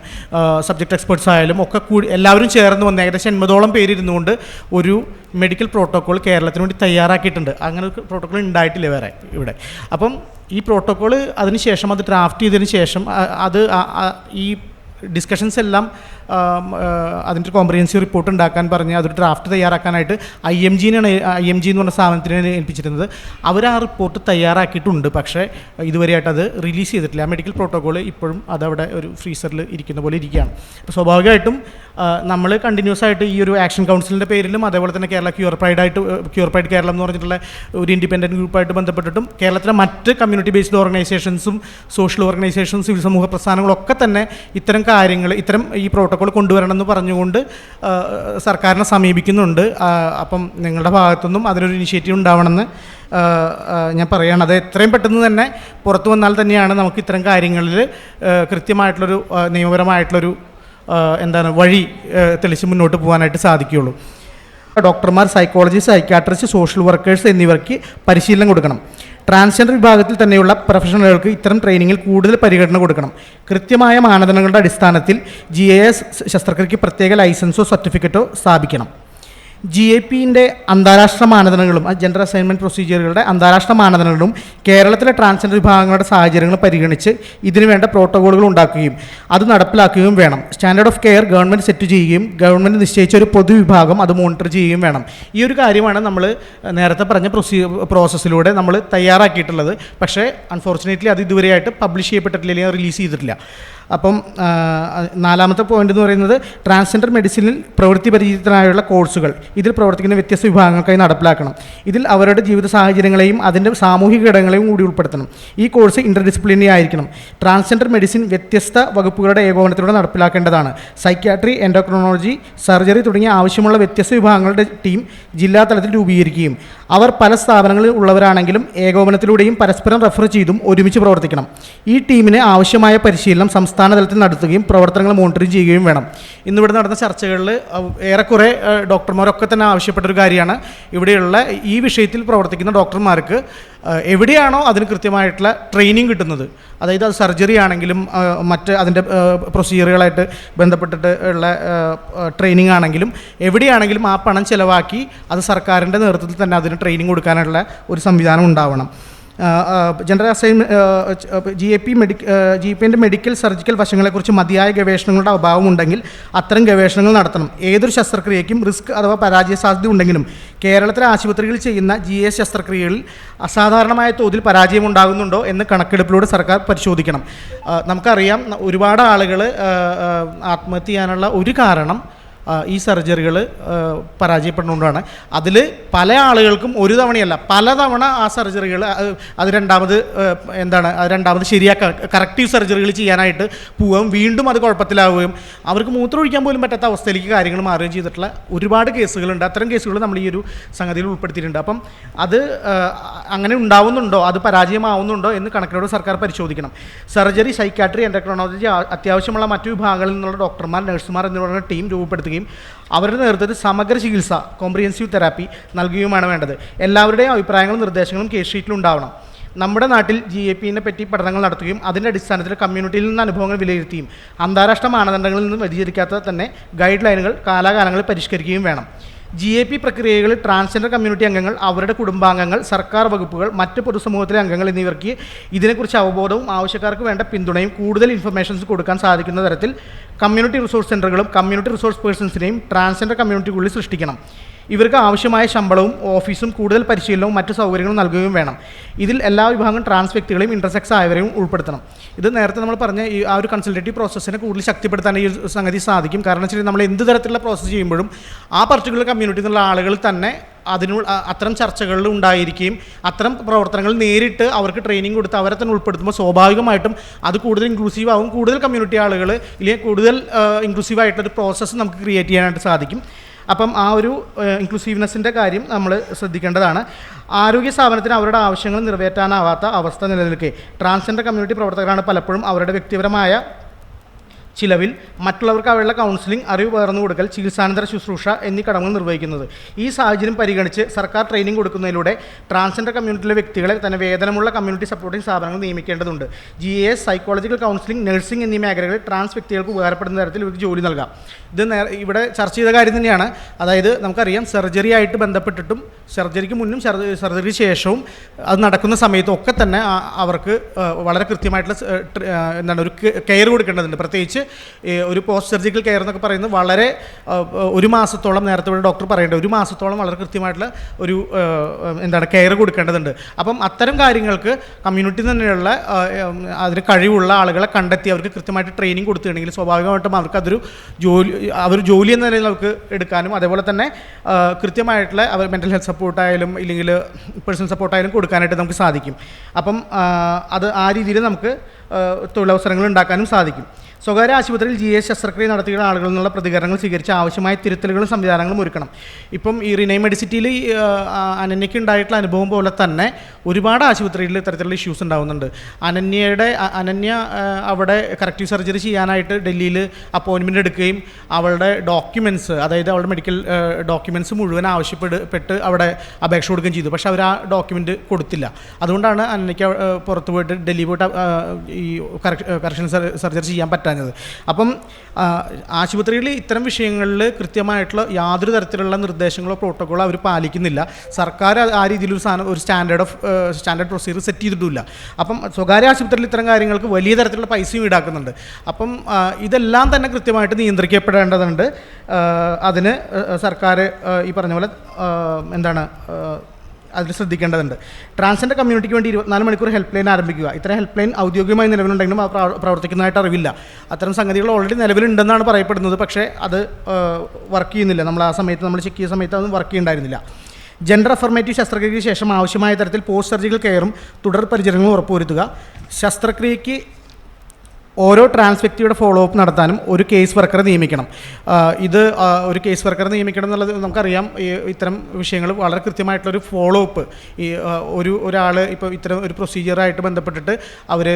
സബ്ജക്ട് എക്സ്പേർട്സ് ആയാലും ഒക്കെ കൂടി എല്ലാവരും ചേർന്ന് വന്ന് ഏകദേശം എൺപതോളം പേരിരുന്നുകൊണ്ട് ഒരു മെഡിക്കൽ പ്രോട്ടോക്കോൾ കേരളത്തിന് വേണ്ടി തയ്യാറാക്കിയിട്ടുണ്ട്. അങ്ങനെ ഒരു പ്രോട്ടോകോൾ ഉണ്ടായിട്ടില്ല വേറെ ഇവിടെ. അപ്പം ഈ പ്രോട്ടോക്കോൾ അതിന് ശേഷം അത് ഡ്രാഫ്റ്റ് ചെയ്തതിന് ശേഷം അത് ഈ ഡിസ്കഷൻസ് എല്ലാം അതിന്റെ ഒരു കോംപ്രിഹെൻസീവ് റിപ്പോർട്ട് ഉണ്ടാക്കാൻ പറഞ്ഞ് അതൊരു ഡ്രാഫ്റ്റ് തയ്യാറാക്കാനായിട്ട് ഐ എം ജിനാണ് ഐ എം ജി എന്ന് പറഞ്ഞ സ്ഥാപനത്തിനെ ഏൽപ്പിച്ചിരുന്നത്. അവർ ആ റിപ്പോർട്ട് തയ്യാറാക്കിയിട്ടുണ്ട്. പക്ഷേ ഇതുവരെയായിട്ട് അത് റിലീസ് ചെയ്തിട്ടില്ല. ആ മെഡിക്കൽ പ്രോട്ടോകോൾ ഇപ്പോഴും അതവിടെ ഒരു ഫ്രീസറിൽ ഇരിക്കുന്ന പോലെ ഇരിക്കുകയാണ്. അപ്പോൾ സ്വാഭാവികമായിട്ടും നമ്മൾ കണ്ടിന്യൂസ് ആയിട്ട് ഈ ഒരു ആക്ഷൻ കൗൺസിലിന്റെ പേരിലും അതേപോലെ തന്നെ കേരള ക്യൂർ പ്രൈഡ് ആയിട്ട് ക്യൂർ പ്രൈഡ് കേരളം എന്ന് പറഞ്ഞിട്ടുള്ള ഒരു ഇൻഡിപെൻഡന്റ് ഗ്രൂപ്പായിട്ട് ബന്ധപ്പെട്ടിട്ടും കേരളത്തിലെ മറ്റ് കമ്മ്യൂണിറ്റി ബേസ്ഡ് ഓർഗനൈസേഷൻസും സോഷ്യൽ ഓർഗനൈസേഷൻസും സിവിൽ സമൂഹ പ്രസ്ഥാനങ്ങളൊക്കെ തന്നെ ഇത്തരം കാര്യങ്ങൾ ഇത്തരം ഈ പ്രോട്ടോകോൾ കൊണ്ടുവരണം എന്ന് പറഞ്ഞുകൊണ്ട് സർക്കാരിനെ സമീപിക്കുന്നുണ്ട്. അപ്പം നിങ്ങളുടെ ഭാഗത്തുനിന്നും അതിനൊരു ഇനിഷ്യേറ്റീവ് ഉണ്ടാവണമെന്ന് ഞാൻ പറയുകയാണ് അത് എത്രയും പെട്ടെന്ന് തന്നെ പുറത്തു വന്നാൽ തന്നെയാണ് നമുക്ക് ഇത്തരം കാര്യങ്ങളിൽ കൃത്യമായിട്ടുള്ളൊരു നിയമപരമായിട്ടുള്ളൊരു എന്താണ് വഴി തെളിച്ച് മുന്നോട്ട് പോകാനായിട്ട് സാധിക്കുകയുള്ളൂ. ഡോക്ടർമാർ സൈക്കോളജി സൈക്കാട്രിസ്റ്റ് സോഷ്യൽ വർക്കേഴ്സ് എന്നിവർക്ക് പരിശീലനം കൊടുക്കണം. ട്രാൻസ്ജെൻഡർ വിഭാഗത്തിൽ തന്നെയുള്ള പ്രൊഫഷണലുകൾക്ക് ഇത്തരം ട്രെയിനിങ്ങിൽ കൂടുതൽ പരിഗണന കൊടുക്കണം. കൃത്യമായ മാനദണ്ഡങ്ങളുടെ അടിസ്ഥാനത്തിൽ ജി എ എസ് ശസ്ത്രക്രിയയ്ക്ക് പ്രത്യേക ലൈസൻസോ സർട്ടിഫിക്കറ്റോ സ്ഥാപിക്കണം. ജി എ പിന്റെ അന്താരാഷ്ട്ര മാനദണ്ഡങ്ങളും ജെൻഡർ അസൈൻമെന്റ് പ്രൊസീജിയറുകളുടെ അന്താരാഷ്ട്ര മാനദണ്ഡങ്ങളും കേരളത്തിലെ ട്രാൻസ്ജെൻഡർ വിഭാഗങ്ങളുടെ സാഹചര്യങ്ങൾ പരിഗണിച്ച് ഇതിനു വേണ്ട പ്രോട്ടോകോളുകൾ ഉണ്ടാക്കുകയും അത് നടപ്പിലാക്കുകയും വേണം. Standard of care government set ചെയ്യുകയും ഗവൺമെന്റ് നിശ്ചയിച്ച ഒരു പൊതുവിഭാഗം അത് മോണിറ്റർ ചെയ്യുകയും വേണം. ഈ ഒരു കാര്യമാണ് നമ്മൾ നേരത്തെ പറഞ്ഞ പ്രൊസീ പ്രോസസ്സിലൂടെ നമ്മൾ തയ്യാറാക്കിയിട്ടുള്ളത്. പക്ഷേ അൺഫോർച്ചുനേറ്റ്ലി അത് ഇതുവരെയായിട്ട് പബ്ലിഷ് ചെയ്യപ്പെട്ടിട്ടില്ല അല്ലെങ്കിൽ റിലീസ് ചെയ്തിട്ടില്ല. അപ്പം നാലാമത്തെ പോയിന്റ് എന്ന് പറയുന്നത് ട്രാൻസ്ജെൻഡർ മെഡിസിനിൽ പ്രവൃത്തി പരിചിതനായുള്ള കോഴ്സുകൾ ഇതിൽ പ്രവർത്തിക്കുന്ന വ്യത്യസ്ത വിഭാഗങ്ങൾക്കായി നടപ്പിലാക്കണം. ഇതിൽ അവരുടെ ജീവിത സാഹചര്യങ്ങളെയും അതിന്റെ സാമൂഹിക ഘടകങ്ങളെയും കൂടി ഉൾപ്പെടുത്തണം. ഈ കോഴ്സ് ഇന്റർ ഡിസിപ്ലിനറി ആയിരിക്കണം. ട്രാൻസ്ജെൻഡർ മെഡിസിൻ വ്യത്യസ്ത വകുപ്പുകളുടെ ഏകോപനത്തിലൂടെ നടപ്പിലാക്കേണ്ടതാണ്. സൈക്യാട്രി എൻഡോക്രോണോളജി സർജറി തുടങ്ങിയ ആവശ്യമുള്ള വ്യത്യസ്ത വിഭാഗങ്ങളുടെ ടീം ജില്ലാ തലത്തിൽ രൂപീകരിക്കുകയും അവർ പല സ്ഥാപനങ്ങളിൽ ഉള്ളവരാണെങ്കിലും ഏകോപനത്തിലൂടെയും പരസ്പരം റെഫർ ചെയ്തും ഒരുമിച്ച് പ്രവർത്തിക്കണം. ഈ ടീമിന് ആവശ്യമായ പരിശീലനം സംസ്ഥാന തലത്തിൽ നടത്തുകയും പ്രവർത്തനങ്ങൾ മോണിറ്റർ ചെയ്യുകയും വേണം. ഇന്നിവിടെ നടന്ന ചർച്ചകളിൽ ഏറെക്കുറെ ഡോക്ടർമാരൊക്കെ തന്നെ ആവശ്യപ്പെട്ട ഒരു കാര്യമാണ്. ഇവിടെയുള്ള ഈ വിഷയത്തിൽ പ്രവർത്തിക്കുന്ന ഡോക്ടർമാർക്ക് എവിടെയാണോ അതിന് കൃത്യമായിട്ടുള്ള ട്രെയിനിങ് കിട്ടുന്നത് അതായത് അത് സർജറി ആണെങ്കിലും മറ്റ് അതിന്റെ പ്രൊസീജിയറുകളായിട്ട് ബന്ധപ്പെട്ടിട്ട് ഉള്ള ട്രെയിനിങ് ആണെങ്കിലും എവിടെയാണെങ്കിലും ആ പണം ചിലവാക്കി അത് സർക്കാരിന്റെ നേതൃത്വത്തിൽ തന്നെ അതിന് ട്രെയിനിങ് കൊടുക്കാനുള്ള ഒരു സംവിധാനം ഉണ്ടാവണം. General assign G A P മെഡി G പിന്റെ മെഡിക്കൽ സർജിക്കൽ വശങ്ങളെക്കുറിച്ച് മതിയായ ഗവേഷണങ്ങളുടെ അഭാവമുണ്ടെങ്കിൽ അത്തരം ഗവേഷണങ്ങൾ നടത്തണം. ഏതൊരു ശസ്ത്രക്രിയയ്ക്കും റിസ്ക് അഥവാ പരാജയ സാധ്യത ഉണ്ടെങ്കിലും കേരളത്തിലെ ആശുപത്രികളിൽ ചെയ്യുന്ന ജി എസ് ശസ്ത്രക്രിയകളിൽ അസാധാരണമായ തോതിൽ പരാജയം ഉണ്ടാകുന്നുണ്ടോ എന്ന് കണക്കെടുപ്പിലൂടെ സർക്കാർ പരിശോധിക്കണം. നമുക്കറിയാം ഒരുപാട് ആളുകൾ ആത്മഹത്യ ചെയ്യാനുള്ള ഒരു കാരണം ഈ സർജറികൾ പരാജയപ്പെടുന്നതുകൊണ്ടാണ്. അതിൽ പല ആളുകൾക്കും ഒരു തവണയല്ല പല തവണ ആ സർജറികൾ അത് രണ്ടാമത് എന്താണ് അത് രണ്ടാമത് ശരിയാക്കുക കറക്റ്റീവ് സർജറികൾ ചെയ്യാനായിട്ട് പോവുകയും വീണ്ടും അത് കുഴപ്പത്തിലാവുകയും അവർക്ക് മൂത്രം ഒഴിക്കാൻ പോലും പറ്റാത്ത അവസ്ഥയിലേക്ക് കാര്യങ്ങൾ മാറുകയും ചെയ്തിട്ടുള്ള ഒരുപാട് കേസുകളുണ്ട്. അത്തരം കേസുകൾ നമ്മൾ ഈ ഒരു സംഗതിയിൽ ഉൾപ്പെടുത്തിയിട്ടുണ്ട്. അപ്പം അത് അങ്ങനെ ഉണ്ടാവുന്നുണ്ടോ? അത് പരാജയമാവുന്നുണ്ടോ? എന്ന് കണക്കിനോട് സർക്കാർ പരിശോധിക്കണം. സർജറി സൈക്കാട്രി എൻഡോക്രോണോളജി അത്യാവശ്യമുള്ള മറ്റു വിഭാഗങ്ങളിൽ നിന്നുള്ള ഡോക്ടർമാർ നഴ്സുമാർ എന്നിവരുടെ ടീം രൂപപ്പെടുത്തുകയും ഉൾപ്പെടുത്തുകയും അവരുടെ നേതൃത്വത്തിൽ സമഗ്ര ചികിത്സ കോംപ്രിഹെൻസീവ് തെറാപ്പി നൽകുകയുമാണ് വേണ്ടത്. എല്ലാവരുടെയും അഭിപ്രായങ്ങളും നിർദ്ദേശങ്ങളും കേസ് ഷീറ്റിൽ ഉണ്ടാവണം. നമ്മുടെ നാട്ടിൽ ജി എ പിനെ പറ്റി പഠനങ്ങൾ നടത്തുകയും അതിന്റെ അടിസ്ഥാനത്തിൽ കമ്മ്യൂണിറ്റിയിൽ നിന്ന് അനുഭവങ്ങൾ വിലയിരുത്തിയും അന്താരാഷ്ട്ര മാനദണ്ഡങ്ങളിൽ നിന്ന് വ്യതിചരിക്കാത്ത തന്നെ ഗൈഡ് ലൈനുകൾ കാലാകാലങ്ങളിൽ പരിഷ്കരിക്കുകയും വേണം. ജി എ പി പ്രക്രിയകളിൽ ട്രാൻസ്ജെൻഡർ കമ്മ്യൂണിറ്റി അംഗങ്ങൾ അവരുടെ കുടുംബാംഗങ്ങൾ സർക്കാർ വകുപ്പുകൾ മറ്റ് പൊതുസമൂഹത്തിലെ അംഗങ്ങൾ എന്നിവർക്ക് ഇതിനെക്കുറിച്ച് അവബോധവും ആവശ്യക്കാർക്ക് വേണ്ട പിന്തുണയും കൂടുതൽ ഇൻഫർമേഷൻസ് കൊടുക്കാൻ സാധിക്കുന്ന തരത്തിൽ കമ്മ്യൂണിറ്റി റിസോഴ്സ് സെന്ററുകളും കമ്മ്യൂണിറ്റി റിസോഴ്സ് പേഴ്സൺസിനെയും ട്രാൻസ്ജെൻഡർ കമ്മ്യൂണിറ്റിക്കുള്ളിൽ സൃഷ്ടിക്കണം. ഇവർക്ക് ആവശ്യമായ ശമ്പളവും ഓഫീസും കൂടുതൽ പരിശീലനവും മറ്റു സൗകര്യങ്ങളും നൽകുകയും വേണം. ഇതിൽ എല്ലാ വിഭാഗം ട്രാൻസ് വ്യക്തികളെയും ഇന്റർസെക്സ് ആയവരെയും ഉൾപ്പെടുത്തണം. ഇത് നേരത്തെ നമ്മൾ പറഞ്ഞ ഈ ആ ഒരു കൺസൾട്ടേറ്റീവ് പ്രോസസ്സിനെ കൂടുതൽ ശക്തിപ്പെടുത്താൻ ഈ സംഗതി സാധിക്കും. കാരണം വെച്ചാൽ നമ്മൾ എന്ത് തരത്തിലുള്ള പ്രോസസ്സ് ചെയ്യുമ്പോഴും ആ പർട്ടിക്കുലർ കമ്മ്യൂണിറ്റിയിൽ നിന്നുള്ള ആളുകൾ തന്നെ അതിനുള്ള അ- അത്തരം ചർച്ചകളിൽ ഉണ്ടായിരിക്കുകയും അത്തരം പ്രവർത്തനങ്ങൾ നേരിട്ട് അവർക്ക് ട്രെയിനിങ് കൊടുത്ത് അവരെ തന്നെ ഉൾപ്പെടുത്തുമ്പോൾ സ്വാഭാവികമായിട്ടും അത് കൂടുതൽ ഇൻക്ലൂസീവ് ആവും. കൂടുതൽ കമ്മ്യൂണിറ്റി ആളുകൾ ഇല്ലെങ്കിൽ കൂടുതൽ ഇൻക്ലൂസീവ് ആയിട്ടൊരു പ്രോസസ്സ് നമുക്ക് ക്രിയേറ്റ് ചെയ്യാനായിട്ട് സാധിക്കും. അപ്പം ആ ഒരു ഇൻക്ലൂസീവ്നെസ്സിന്റെ കാര്യം നമ്മൾ ശ്രദ്ധിക്കേണ്ടതാണ്. ആരോഗ്യ സ്ഥാപനത്തിന് അവരുടെ ആവശ്യങ്ങൾ നിറവേറ്റാനാവാത്ത അവസ്ഥ നിലനിൽക്കെ. ട്രാൻസ്ജെൻഡർ കമ്മ്യൂണിറ്റി പ്രവർത്തകരാണ് പലപ്പോഴും അവരുടെ വ്യക്തിപരമായ ചിലവിൽ മറ്റുള്ളവർക്ക് അവരുടെ കൗൺസിലിംഗ് അറിവ് പകർന്നു കൊടുക്കൽ ചികിത്സാനന്തര ശുശ്രൂഷ എന്നീ കടമകൾ നിർവഹിക്കുന്നത്. ഈ സാഹചര്യം പരിഗണിച്ച് സർക്കാർ ട്രെയിനിങ് കൊടുക്കുന്നതിലൂടെ ട്രാൻസ്ജെൻഡർ കമ്മ്യൂണിറ്റിയിലെ വ്യക്തികളെ തന്നെ വേതനമുള്ള കമ്മ്യൂണിറ്റി സപ്പോർട്ടിംഗ് സ്ഥാപനങ്ങൾ നിയമിക്കേണ്ടതുണ്ട്. G S psychological counselling nursing എന്നീ മേഖലകളിൽ ട്രാൻസ് വ്യക്തികൾക്ക് ഉപകാരപ്പെടുന്ന തരത്തിൽ ഇവർക്ക് ജോലി നൽകാം. ഇത് ഇവിടെ ചർച്ച ചെയ്ത കാര്യം തന്നെയാണ്. അതായത് നമുക്കറിയാം സർജറി ആയിട്ട് ബന്ധപ്പെട്ടിട്ടും സർജറിക്ക് മുന്നും സർജറി ശേഷവും അത് നടക്കുന്ന സമയത്തും ഒക്കെ തന്നെ അവർക്ക് വളരെ കൃത്യമായിട്ടുള്ള എന്താണ് ഒരു കെയർ കൊടുക്കേണ്ടതുണ്ട്. പ്രത്യേകിച്ച് ഒരു പോസ്റ്റ് സർജിക്കൽ കെയർ എന്നൊക്കെ പറയുന്നത് വളരെ ഒരു മാസത്തോളം നേരത്തെ ഇവിടെ ഡോക്ടർ പറയേണ്ട ഒരു മാസത്തോളം വളരെ കൃത്യമായിട്ടുള്ള ഒരു എന്താണ് കെയർ കൊടുക്കേണ്ടതുണ്ട്. അപ്പം അത്തരം കാര്യങ്ങൾക്ക് കമ്മ്യൂണിറ്റി തന്നെയുള്ള അതിന് കഴിവുള്ള ആളുകളെ കണ്ടെത്തി അവർക്ക് കൃത്യമായിട്ട് ട്രെയിനിങ് കൊടുത്തിട്ടുണ്ടെങ്കിൽ സ്വാഭാവികമായിട്ടും അവർക്ക് അതൊരു ജോലി അവർ ജോലി എന്ന നിലയിൽ നമുക്ക് എടുക്കാനും അതേപോലെ തന്നെ കൃത്യമായിട്ടുള്ള അവർ മെന്റൽ ഹെൽത്ത് സപ്പോർട്ടായാലും ഇല്ലെങ്കിൽ പേഴ്സണൽ സപ്പോർട്ടായാലും കൊടുക്കാനായിട്ട് നമുക്ക് സാധിക്കും. അപ്പം അത് ആ രീതിയിൽ നമുക്ക് തൊഴിലവസരങ്ങൾ ഉണ്ടാക്കാനും സാധിക്കും. സ്വകാര്യ ആശുപത്രിയിൽ ജി എസ് ശസ്ത്രക്രിയ നടത്തിയ ആളുകളിൽ നിന്നുള്ള പ്രതികരണങ്ങൾ സ്വീകരിച്ച് ആവശ്യമായ തിരുത്തലുകളും സംവിധാനങ്ങളും ഒരുക്കണം. ഇപ്പം ഈ റിനൈ മെഡിസിറ്റിയിൽ അനന്യയ്ക്ക് ഉണ്ടായിട്ടുള്ള അനുഭവം പോലെ തന്നെ ഒരുപാട് ആശുപത്രിയിൽ ഇത്തരത്തിലുള്ള ഇഷ്യൂസ് ഉണ്ടാകുന്നുണ്ട് അനന്യയുടെ അനന്യ അവിടെ കറക്റ്റീവ് സർജറി ചെയ്യാനായിട്ട് ഡൽഹിയിൽ അപ്പോയിൻമെന്റ് എടുക്കുകയും അവളുടെ ഡോക്യുമെന്റ്സ് അതായത് അവളുടെ മെഡിക്കൽ ഡോക്യുമെന്റ്സ് മുഴുവൻ ആവശ്യപ്പെട്ട് അവിടെ അപേക്ഷ കൊടുക്കുകയും ചെയ്തു. പക്ഷേ അവർ ആ ഡോക്യുമെന്റ് കൊടുത്തില്ല. അതുകൊണ്ടാണ് അനന്യയ്ക്ക് പുറത്ത് പോയിട്ട് ഡൽഹി പോയിട്ട് ഈ കറക്ഷൻ സർജറി ചെയ്യാൻ പറ്റാഞ്ഞത് അപ്പം ആശുപത്രിയിൽ ഇത്തരം വിഷയങ്ങളിൽ കൃത്യമായിട്ടുള്ള യാതൊരു തരത്തിലുള്ള നിർദ്ദേശങ്ങളോ പ്രോട്ടോക്കോളോ അവർ പാലിക്കുന്നില്ല. സർക്കാർ ആ- രീതിയിലൊരു സാധനം ഒരു standard of standard procedure set ചെയ്തിട്ടില്ല. അപ്പം സ്വകാര്യ ആശുപത്രിയിൽ ഇത്തരം കാര്യങ്ങൾക്ക് വലിയ തരത്തിലുള്ള പൈസയും ഈടാക്കുന്നുണ്ട്. അപ്പം ഇതെല്ലാം തന്നെ കൃത്യമായിട്ട് നിയന്ത്രിക്കപ്പെടേണ്ടതുണ്ട്. അതിന് സർക്കാർ ഈ പറഞ്ഞ പോലെ എന്താണ് അതിൽ ശ്രദ്ധിക്കേണ്ടതുണ്ട്. ട്രാൻസ്ജെൻഡർ കമ്മ്യൂണിറ്റിക്ക് വേണ്ടി ഇരുപത്തിനാല് മണിക്കൂർ ഹെൽപ്പ് ലൈൻ ആരംഭിക്കുക. ഇത്തരം ഹെൽപ്പ് ലൈൻ ഔദ്യോഗികമായി നിലവിലുണ്ടെങ്കിലും അത് പ്രവർത്തിക്കുന്നതായിട്ട് അറിവില്ല. അത്തരം സംഗതികൾ ഓൾറെഡി നിലവിലുണ്ടെന്നാണ് പറയപ്പെടുന്നത്. പക്ഷേ അത് വർക്ക് ചെയ്യുന്നില്ല. നമ്മൾ ആ സമയത്ത് നമ്മൾ ചെക്ക് ചെയ്ത സമയത്ത് അത് വർക്ക് ചെയ്യുന്നുണ്ടായിരുന്നില്ല. ജെൻഡർ അഫർമേറ്റീവ് ശസ്ത്രക്രിയയ്ക്ക് ശേഷം ആവശ്യമായ തരത്തിൽ പോസ്റ്റ് സർജിക്കൽ കെയറും തുടർ പരിചരണങ്ങളും ഉറപ്പുവരുത്തുക. ശസ്ത്രക്രിയയ്ക്ക് ഓരോ ട്രാൻസ് വ്യക്തിയുടെ ഫോളോ അപ്പ് നടത്താനും ഒരു കേസ് വർക്കറെ നിയമിക്കണം ഇത് ഒരു കേസ് വർക്കറെ നിയമിക്കണം എന്നുള്ളത് നമുക്കറിയാം. ഇത്തരം വിഷയങ്ങൾ വളരെ കൃത്യമായിട്ടുള്ളൊരു ഫോളോ അപ്പ് ഈ ഒരു ഒരാൾ ഇപ്പോൾ ഇത്തരം ഒരു പ്രൊസീജിയറായിട്ട് ബന്ധപ്പെട്ടിട്ട് അവർ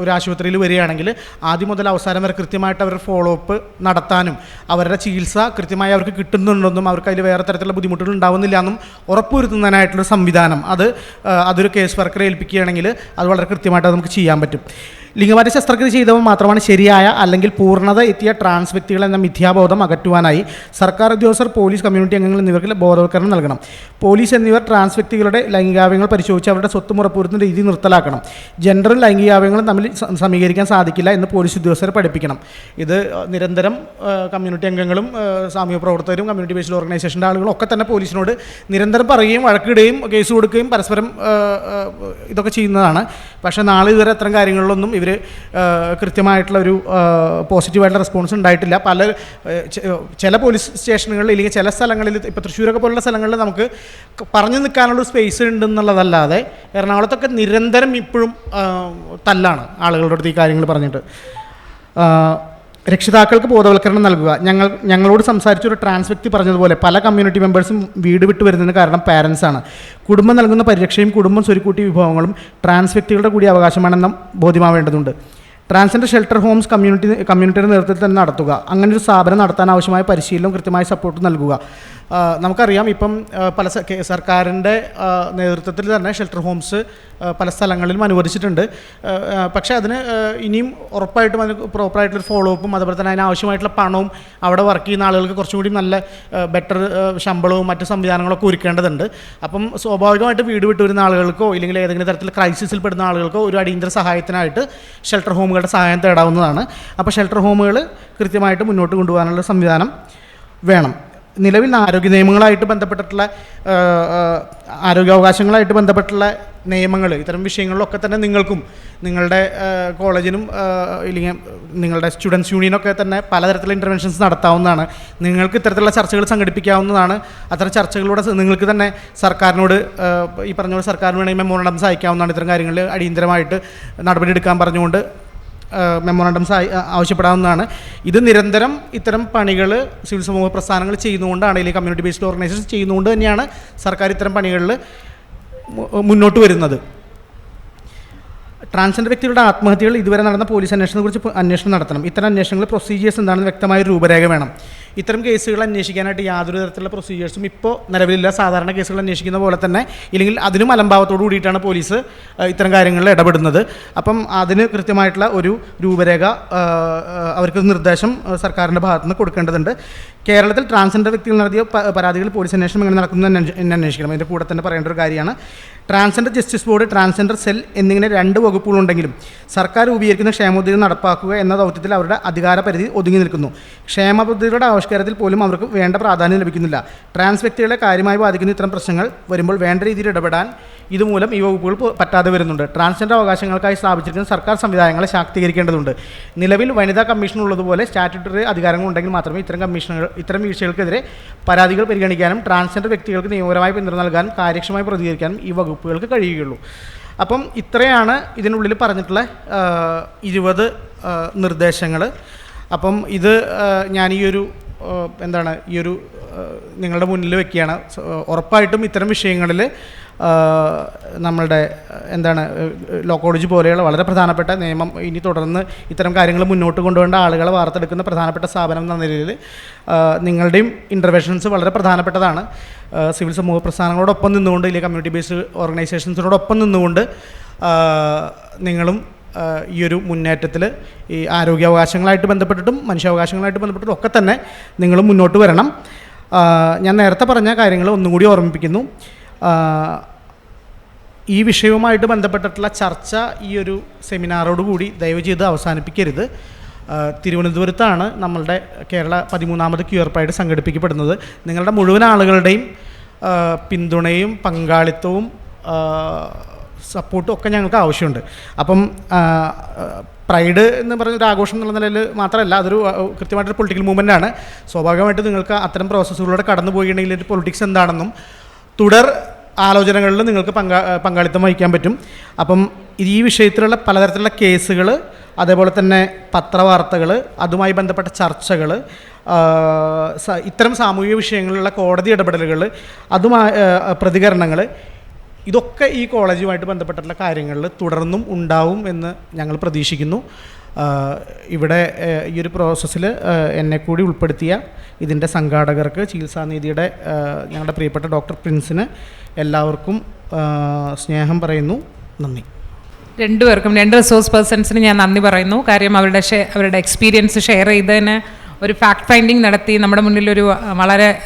ഒരു ആശുപത്രിയിൽ വരികയാണെങ്കിൽ ആദ്യം മുതൽ അവസാനം വരെ കൃത്യമായിട്ട് അവരുടെ ഫോളോ അപ്പ് നടത്താനും അവരുടെ ചികിത്സ കൃത്യമായി അവർക്ക് കിട്ടുന്നുണ്ടെന്നും അവർക്ക് അതിൽ വേറെ തരത്തിലുള്ള ബുദ്ധിമുട്ടുകൾ ഉണ്ടാവുന്നില്ല എന്നും ഉറപ്പുവരുത്തുന്നതിനായിട്ടുള്ള സംവിധാനം. അത് അതൊരു കേസ് വർക്കറെ ഏൽപ്പിക്കുകയാണെങ്കിൽ അത് വളരെ കൃത്യമായിട്ട് നമുക്ക് ചെയ്യാൻ പറ്റും. ലിംഗമാറ്റ ശസ്ത്രക്രിയ ചെയ്തവർ മാത്രമാണ് ശരിയായ അല്ലെങ്കിൽ പൂർണത എത്തിയ ട്രാൻസ് വ്യക്തികൾ എന്ന മിഥ്യാബോധം അകറ്റുവാനായി സർക്കാർ ഉദ്യോഗസ്ഥർ പോലീസ് കമ്മ്യൂണിറ്റി അംഗങ്ങൾ എന്നിവർക്ക് ബോധവൽക്കരണം നൽകണം. പോലീസ് എന്നിവർ ട്രാൻസ് വ്യക്തികളുടെ ലൈംഗികാവയങ്ങൾ പരിശോധിച്ച് അവരുടെ സ്വത്ത് ഉറപ്പുവരുത്തുന്ന രീതി നിർത്തലാക്കണം. ജെൻഡറും ലൈംഗികാവയങ്ങളും തമ്മിൽ സമീകരിക്കാൻ സാധിക്കില്ല എന്ന് പോലീസ് ഉദ്യോഗസ്ഥരെ പഠിപ്പിക്കണം. ഇത് നിരന്തരം കമ്മ്യൂണിറ്റി അംഗങ്ങളും സാമൂഹ്യ പ്രവർത്തകരും കമ്മ്യൂണിറ്റി ബേസ്ഡ് ഓർഗനൈസേഷന്റെ ആളുകളും ഒക്കെ തന്നെ പോലീസിനോട് നിരന്തരം പറയുകയും വഴക്കിടുകയും കേസ് കൊടുക്കുകയും പരസ്പരം ഇതൊക്കെ ചെയ്യുന്നതാണ്. പക്ഷേ നാളെ ഇതുവരെ അത്തരം കാര്യങ്ങളിലൊന്നും ഇവർ കൃത്യമായിട്ടുള്ള ഒരു പോസിറ്റീവായിട്ടുള്ള റെസ്പോൺസ് ഉണ്ടായിട്ടില്ല. പല ചില പോലീസ് സ്റ്റേഷനുകളിൽ ഇല്ലെങ്കിൽ ചില സ്ഥലങ്ങളിൽ ഇപ്പോൾ തൃശ്ശൂരൊക്കെ പോലുള്ള സ്ഥലങ്ങളിൽ നമുക്ക് പറഞ്ഞു നിൽക്കാനുള്ള സ്പേസ് ഉണ്ടെന്നുള്ളതല്ലാതെ എറണാകുളത്തൊക്കെ നിരന്തരം ഇപ്പോഴും തല്ലാണ് ആളുകളുടെ അടുത്ത് ഈ കാര്യങ്ങൾ പറഞ്ഞിട്ട്. രക്ഷിതാക്കൾക്ക് ബോധവൽക്കരണം നൽകുക. ഞങ്ങൾ ഞങ്ങളോട് സംസാരിച്ച ഒരു ട്രാൻസ് വ്യക്തി പറഞ്ഞതുപോലെ പല കമ്മ്യൂണിറ്റി മെമ്പേഴ്സും വീട് വിട്ടു വരുന്നതിന് കാരണം പാരൻസ് ആണ്. കുടുംബം നൽകുന്ന പരിരക്ഷയും കുടുംബം സ്വരുക്കൂട്ടി വിഭവങ്ങളും ട്രാൻസ് വ്യക്തികളുടെ കൂടി അവകാശമാണെന്നും ബോധ്യമാവേണ്ടതുണ്ട്. ട്രാൻസ്ജെൻഡർ ഷെൽട്ടർ ഹോംസ് കമ്മ്യൂണിറ്റി കമ്മ്യൂണിറ്റിയുടെ നേതൃത്വത്തിൽ തന്നെ നടത്തുക. അങ്ങനെ ഒരു സ്ഥാപനം നടത്താൻ ആവശ്യമായ പരിശീലനവും കൃത്യമായ സപ്പോർട്ട് നൽകുക. നമുക്കറിയാം ഇപ്പം പല സർക്കാരിന്റെ നേതൃത്വത്തിൽ തന്നെ ഷെൽട്ടർ ഹോംസ് പല സ്ഥലങ്ങളിലും അനുവദിച്ചിട്ടുണ്ട്. പക്ഷേ അതിന് ഇനിയും ഉറപ്പായിട്ടും അതിന് പ്രോപ്പറായിട്ടൊരു ഫോളോ അപ്പും അതുപോലെ തന്നെ അതിന് ആവശ്യമായിട്ടുള്ള പണവും അവിടെ വർക്ക് ചെയ്യുന്ന ആളുകൾക്ക് കുറച്ചും കൂടി നല്ല ബെറ്റർ ശമ്പളവും മറ്റ് സംവിധാനങ്ങളൊക്കെ ഒരുക്കേണ്ടതുണ്ട്. അപ്പം സ്വാഭാവികമായിട്ട് വീട് വിട്ടു വരുന്ന ആളുകൾക്കോ ഇല്ലെങ്കിൽ ഏതെങ്കിലും തരത്തിൽ ക്രൈസിസിൽ പെടുന്ന ആളുകൾക്കോ ഒരു അടിയന്തര സഹായത്തിനായിട്ട് ഷെൽട്ടർ ഹോമുകളുടെ സഹായം തേടാവുന്നതാണ്. അപ്പോൾ ഷെൽട്ടർ ഹോമുകൾ കൃത്യമായിട്ട് മുന്നോട്ട് കൊണ്ടുപോകാനുള്ള സംവിധാനം വേണം. നിലവിൽ ആരോഗ്യ നിയമങ്ങളായിട്ട് ബന്ധപ്പെട്ടിട്ടുള്ള ആരോഗ്യാവകാശങ്ങളായിട്ട് ബന്ധപ്പെട്ടുള്ള നിയമങ്ങൾ ഇത്തരം വിഷയങ്ങളിലൊക്കെ തന്നെ നിങ്ങൾക്കും നിങ്ങളുടെ കോളേജിനും ഇല്ലെങ്കിൽ നിങ്ങളുടെ സ്റ്റുഡൻസ് യൂണിയനൊക്കെ തന്നെ പലതരത്തിലുള്ള ഇന്റർവെൻഷൻസ് നടത്താവുന്നതാണ്. നിങ്ങൾക്ക് ഇത്തരത്തിലുള്ള ചർച്ചകൾ സംഘടിപ്പിക്കാവുന്നതാണ്. അത്തരം ചർച്ചകളിലൂടെ നിങ്ങൾക്ക് തന്നെ സർക്കാരിനോട് ഈ പറഞ്ഞ പോലെ സർക്കാരിന് വേണമെങ്കിൽ മെമ്മോറണ്ടംസ് അയക്കാവുന്നതാണ്. ഇത്തരം കാര്യങ്ങളിൽ അടിയന്തരമായിട്ട് നടപടിയെടുക്കാൻ പറഞ്ഞുകൊണ്ട് മെമ്മോറണ്ടംസ് ആവശ്യപ്പെടാവുന്നതാണ്. ഇത് നിരന്തരം ഇത്തരം പണികൾ സിവിൽ സമൂഹ പ്രസ്ഥാനങ്ങൾ ചെയ്യുന്നതുകൊണ്ടാണ് അല്ലെങ്കിൽ കമ്മ്യൂണിറ്റി ബേസ്ഡ് ഓർഗനൈസേഷൻ ചെയ്യുന്നതുകൊണ്ട് തന്നെയാണ് സർക്കാർ ഇത്തരം പണികളിൽ മുന്നോട്ട് വരുന്നത്. ട്രാൻസ്ജെൻഡർ വ്യക്തികളുടെ ആത്മഹത്യകൾ ഇതുവരെ നടന്ന പോലീസ് അന്വേഷണത്തെക്കുറിച്ച് കുറിച്ച് അന്വേഷണം നടത്തണം. ഇത്തരം അന്വേഷണങ്ങൾ പ്രൊസീജിയേഴ്സ് എന്താണെന്ന് വ്യക്തമായ രൂപരേഖ വേണം. ഇത്തരം കേസുകൾ അന്വേഷിക്കാനായിട്ട് യാതൊരു തരത്തിലുള്ള പ്രൊസീജിയേഴ്സും ഇപ്പോൾ നിലവിലില്ല. സാധാരണ കേസുകൾ അന്വേഷിക്കുന്ന പോലെ തന്നെ ഇല്ലെങ്കിൽ അതിനും അലംഭാവത്തോടു കൂടിയിട്ടാണ് പോലീസ് ഇത്തരം കാര്യങ്ങളിൽ ഇടപെടുന്നത്. അപ്പം അതിന് കൃത്യമായിട്ടുള്ള ഒരു രൂപരേഖ അവർക്ക് നിർദ്ദേശം സർക്കാരിന്റെ ഭാഗത്തുനിന്ന് കൊടുക്കേണ്ടതുണ്ട്. കേരളത്തിൽ ട്രാൻസ്ജെൻഡർ വ്യക്തികൾ നടത്തിയ പരാതികൾ പോലീസ് അന്വേഷണം എങ്ങനെ നടക്കുന്നു അന്വേഷിക്കണം. അതിന്റെ കൂടെ തന്നെ പറയേണ്ട ഒരു കാര്യമാണ്. Transgender justice board transgender cell എന്നിങ്ങനെ രണ്ട് വകുപ്പുകളുണ്ടെങ്കിലും സർക്കാർ രൂപീകരിക്കുന്ന ക്ഷേമപദ്ധതി നടപ്പാക്കുക എന്ന ദൗത്യത്തിൽ അവരുടെ അധികാര പരിധി ഒതുങ്ങി നിൽക്കുന്നു. ക്ഷേമ പദ്ധതിയുടെ ആവിഷ്കാരത്തിൽ പോലും അവർക്ക് വേണ്ട പ്രാധാന്യം ലഭിക്കുന്നില്ല. ട്രാൻസ് വ്യക്തികളെ കാര്യമായി ബാധിക്കുന്ന ഇത്തരം പ്രശ്നങ്ങൾ വരുമ്പോൾ വേണ്ട രീതിയിൽ ഇടപെടാൻ ഇതുമൂലം ഈ വകുപ്പുകൾ പറ്റാതെ വരുന്നുണ്ട്. ട്രാൻസ്ജെൻഡർ അവകാശങ്ങൾക്കായി സ്ഥാപിച്ചിരിക്കുന്ന സർക്കാർ സംവിധാനങ്ങളെ ശാക്തീകരിക്കേണ്ടതുണ്ട്. നിലവിൽ വനിതാ കമ്മീഷൻ ഉള്ളതുപോലെ സ്റ്റാറ്റ്യൂട്ടറി അധികാരങ്ങൾ ഉണ്ടെങ്കിൽ മാത്രമേ ഇത്തരം കമ്മീഷനുകൾ ഇത്തരം വീഴ്ചകൾക്കെതിരെ പരാതികൾ പരിഗണിക്കാനും ട്രാൻസ്ജെൻഡർ വ്യക്തികൾക്ക് നിയമപരമായി പിന്തുണ നൽകാനും കാര്യക്ഷമമായി പ്രതികരിക്കാനും ഈ വകുപ്പുകൾക്ക് കഴിയുകയുള്ളൂ. അപ്പം ഇത്രയാണ് ഇതിനുള്ളിൽ പറഞ്ഞിട്ടുള്ള ഇരുപത് നിർദ്ദേശങ്ങൾ. അപ്പം ഇത് ഞാൻ ഈ ഒരു എന്താണ് ഈ ഒരു നിങ്ങളുടെ മുന്നിൽ വെക്കുകയാണ്. ഉറപ്പായിട്ടും ഇത്തരം വിഷയങ്ങളിൽ നമ്മളുടെ എന്താണ് ലോ കോളേജ് പോലെയുള്ള വളരെ പ്രധാനപ്പെട്ട നിയമം ഇനി തുടർന്ന് ഇത്തരം കാര്യങ്ങൾ മുന്നോട്ട് കൊണ്ടുപോകേണ്ട ആളുകളെ വാർത്തെടുക്കുന്ന പ്രധാനപ്പെട്ട സ്ഥാപനം എന്ന നിലയിൽ നിങ്ങളുടെയും ഇന്റർവെൻഷൻസ് വളരെ പ്രധാനപ്പെട്ടതാണ്. സിവിൽ സമൂഹ പ്രസ്ഥാനങ്ങളോടൊപ്പം നിന്നുകൊണ്ട് ഇല്ലെങ്കിൽ കമ്മ്യൂണിറ്റി ബേസ്ഡ് ഓർഗനൈസേഷൻസിനോടൊപ്പം നിന്നുകൊണ്ട് നിങ്ങളും ഈ ഒരു മുന്നേറ്റത്തിൽ ഈ ആരോഗ്യാവകാശങ്ങളായിട്ട് ബന്ധപ്പെട്ടിട്ടും മനുഷ്യാവകാശങ്ങളായിട്ട് ബന്ധപ്പെട്ടിട്ടും ഒക്കെ തന്നെ നിങ്ങൾ മുന്നോട്ട് വരണം. ഞാൻ നേരത്തെ പറഞ്ഞ കാര്യങ്ങൾ ഒന്നുകൂടി ഓർമ്മിപ്പിക്കുന്നു. ഈ വിഷയവുമായിട്ട് ബന്ധപ്പെട്ടിട്ടുള്ള ചർച്ച ഈ ഒരു സെമിനാറോട് കൂടി ദയവ് ചെയ്ത് അവസാനിപ്പിക്കരുത്. തിരുവനന്തപുരത്താണ് നമ്മളുടെ കേരള പതിമൂന്നാമത് ക്യൂർപ്പായിട്ട് സംഘടിപ്പിക്കപ്പെടുന്നത്. നിങ്ങളുടെ മുഴുവൻ ആളുകളുടെയും പിന്തുണയും പങ്കാളിത്തവും സപ്പോർട്ടും ഒക്കെ ഞങ്ങൾക്ക് ആവശ്യമുണ്ട്. അപ്പം പ്രൈഡ് എന്ന് പറഞ്ഞ ഒരു ആഘോഷം എന്നുള്ള നിലയിൽ മാത്രമല്ല അതൊരു കൃത്യമായിട്ടൊരു പൊളിറ്റിക്കൽ മൂവ്മെന്റ് ആണ്. സ്വാഭാവികമായിട്ട് നിങ്ങൾക്ക് അത്തരം പ്രോസസ്സുകളിലൂടെ കടന്നു പോയിട്ടുണ്ടെങ്കിൽ ഒരു പൊളിറ്റിക്സ് എന്താണെന്നും തുടർ ആലോചനകളിൽ നിങ്ങൾക്ക് പങ്കാ പങ്കാളിത്തം വഹിക്കാൻ പറ്റും. അപ്പം ഈ വിഷയത്തിലുള്ള പലതരത്തിലുള്ള കേസുകൾ അതേപോലെ തന്നെ പത്രവാർത്തകൾ അതുമായി ബന്ധപ്പെട്ട ചർച്ചകൾ ഇത്തരം സാമൂഹിക വിഷയങ്ങളിലുള്ള കോടതി ഇടപെടലുകൾ അതുമായി പ്രതികരണങ്ങൾ ഇതൊക്കെ ഈ കോളേജുമായിട്ട് ബന്ധപ്പെട്ടിട്ടുള്ള കാര്യങ്ങളിൽ തുടർന്നും ഉണ്ടാവും എന്ന് ഞങ്ങൾ പ്രതീക്ഷിക്കുന്നു. ഇവിടെ ഈ ഒരു പ്രോസസ്സിൽ എന്നെ കൂടി ഉൾപ്പെടുത്തിയ ഇതിന്റെ സംഘാടകർക്ക് ചികിത്സാനീതിയുടെ ഞങ്ങളുടെ പ്രിയപ്പെട്ട ഡോക്ടർ പ്രിൻസിന് എല്ലാവർക്കും സ്നേഹം പറയുന്നു. നന്ദി. രണ്ടുപേർക്കും രണ്ട് റിസോഴ്സ് പേഴ്സൺസിന് ഞാൻ നന്ദി പറയുന്നു. കാര്യം അവരുടെ അവരുടെ എക്സ്പീരിയൻസ് ഷെയർ ചെയ്തതിന് ഒരു ഫാക്ട് ഫൈൻഡിങ് നടത്തി നമ്മുടെ മുന്നിൽ ഒരു വളരെ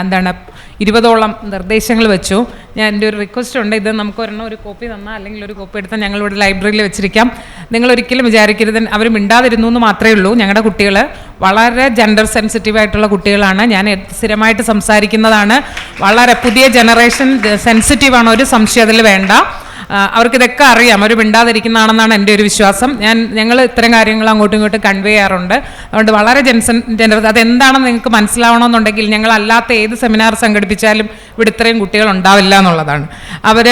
എന്താണ് ഇരുപതോളം നിർദ്ദേശങ്ങൾ വെച്ചു. ഞാൻ എന്റെ ഒരു റിക്വസ്റ്റ് ഉണ്ട്. ഇത് നമുക്ക് ഒരെണ്ണം ഒരു കോപ്പി തന്നാൽ അല്ലെങ്കിൽ ഒരു കോപ്പി എടുത്താൽ ഞങ്ങൾ ഇവിടെ ലൈബ്രറിയിൽ വെച്ചിരിക്കാം. നിങ്ങൾ ഒരിക്കലും വിചാരിക്കരുത്. അവർ മിണ്ടാതിരുന്നു എന്ന് മാത്രമേ ഉള്ളൂ. ഞങ്ങളുടെ കുട്ടികൾ വളരെ ജെൻഡർ സെൻസിറ്റീവ് ആയിട്ടുള്ള കുട്ടികളാണ്. ഞാൻ സ്ഥിരമായിട്ട് സംസാരിക്കുന്നതാണ്. വളരെ പുതിയ ജനറേഷൻ സെൻസിറ്റീവ് ആണ്. ഒരു സംശയം അതിൽ വേണ്ട. അവർക്കിതൊക്കെ അറിയാം. അവർ മിണ്ടാതിരിക്കുന്നതാണെന്നാണ് എന്റെ ഒരു വിശ്വാസം. ഞാൻ ഞങ്ങൾ ഇത്തരം കാര്യങ്ങൾ അങ്ങോട്ടും ഇങ്ങോട്ടും കൺവേ ചെയ്യാറുണ്ട്. അതുകൊണ്ട് വളരെ ജനസൻ ജെൻഡർ അതെന്താണെന്ന് നിങ്ങൾക്ക് മനസ്സിലാവണമെന്നുണ്ടെങ്കിൽ ഞങ്ങൾ അല്ലാത്ത ഏത് സെമിനാർ സംഘടിപ്പിച്ചാലും ഇവിടെ ഇത്രയും കുട്ടികൾ ഉണ്ടാവില്ല എന്നുള്ളതാണ്. അവർ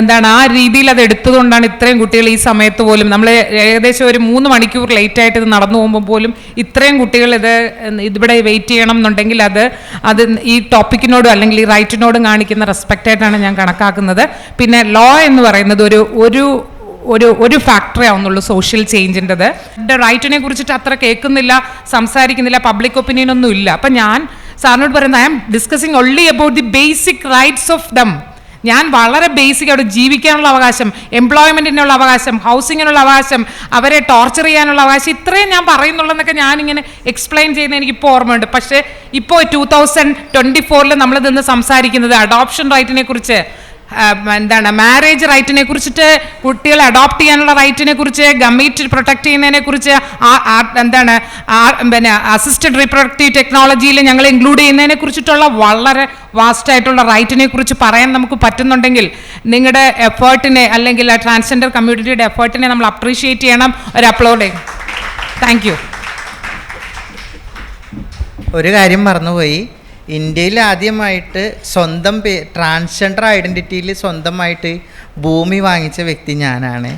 എന്താണ് ആ രീതിയിൽ അത് എടുത്തതുകൊണ്ടാണ് ഇത്രയും കുട്ടികൾ ഈ സമയത്ത് പോലും നമ്മൾ ഏകദേശം ഒരു മൂന്ന് മണിക്കൂർ ലേറ്റ് ആയിട്ട് ഇത് നടന്നു പോകുമ്പോൾ പോലും ഇത്രയും കുട്ടികൾ ഇത് ഇവിടെ വെയിറ്റ് ചെയ്യണം എന്നുണ്ടെങ്കിൽ അത് അത് ഈ ടോപ്പിക്കിനോടും അല്ലെങ്കിൽ ഈ റൈറ്റിനോടും കാണിക്കുന്ന റെസ്പെക്റ്റായിട്ടാണ് ഞാൻ കണക്കാക്കുന്നത്. പിന്നെ ലോ എന്ന് പറയുന്നത് ഒരു ഒരു ഒരു ഒരു ഫാക്ടറേ ആവുന്നുള്ളൂ സോഷ്യൽ ചേഞ്ചിന്റെത് എന്റെ റൈറ്റിനെ കുറിച്ചിട്ട് അത്ര കേൾക്കുന്നില്ല സംസാരിക്കുന്നില്ല പബ്ലിക് ഒപ്പീനിയൻ ഒന്നും ഇല്ല. അപ്പം ഞാൻ സാറിനോട് പറയുന്നത് I'm discussing only about the basic rights of them ഞാൻ വളരെ ബേസിക് അവിടെ ജീവിക്കാനുള്ള അവകാശം എംപ്ലോയ്മെന്റിനുള്ള അവകാശം ഹൗസിങ്ങിനുള്ള അവകാശം അവരെ ടോർച്ചർ ചെയ്യാനുള്ള അവകാശം ഇത്രയും ഞാൻ പറയുന്നുള്ളതെന്നൊക്കെ ഞാനിങ്ങനെ എക്സ്പ്ലെയിൻ ചെയ്യുന്ന എനിക്ക് ഇപ്പോൾ ഓർമ്മയുണ്ട്. പക്ഷേ ഇപ്പോൾ ടൂ തൗസൻഡ് ട്വന്റി ഫോറിൽ നമ്മൾ നിന്ന് സംസാരിക്കുന്നത് അഡോപ്ഷൻ റൈറ്റിനെ കുറിച്ച്. എന്താണ് മാരേജ് റൈറ്റിനെ കുറിച്ചിട്ട് കുട്ടികളെ അഡോപ്റ്റ് ചെയ്യാനുള്ള റൈറ്റിനെ കുറിച്ച് ഗമീറ്റ് പ്രൊട്ടക്ട് ചെയ്യുന്നതിനെ കുറിച്ച് എന്താണ് പിന്നെ അസിസ്റ്റഡ് റീപ്രൊഡക്റ്റീവ് ടെക്നോളജിയിൽ ഞങ്ങൾ ഇൻക്ലൂഡ് ചെയ്യുന്നതിനെ കുറിച്ചിട്ടുള്ള വളരെ വാസ്റ്റ് ആയിട്ടുള്ള റൈറ്റിനെ കുറിച്ച് പറയാൻ നമുക്ക് പറ്റുന്നുണ്ടെങ്കിൽ നിങ്ങളുടെ എഫേർട്ടിനെ അല്ലെങ്കിൽ ട്രാൻസ്ജെൻഡർ കമ്മ്യൂണിറ്റിയുടെ എഫേർട്ടിനെ നമ്മൾ അപ്രീഷിയേറ്റ് ചെയ്യണം. ഒരു അപ്ലോഡ് ചെയ്യും താങ്ക് ഒരു കാര്യം മറന്നുപോയി. ഇന്ത്യയിൽ ആദ്യമായിട്ട് സ്വന്തം പേ ട്രാൻസ്ജെൻഡർ ഐഡന്റിറ്റിയിൽ സ്വന്തമായിട്ട് ഭൂമി വാങ്ങിച്ച വ്യക്തി ഞാനാണ്.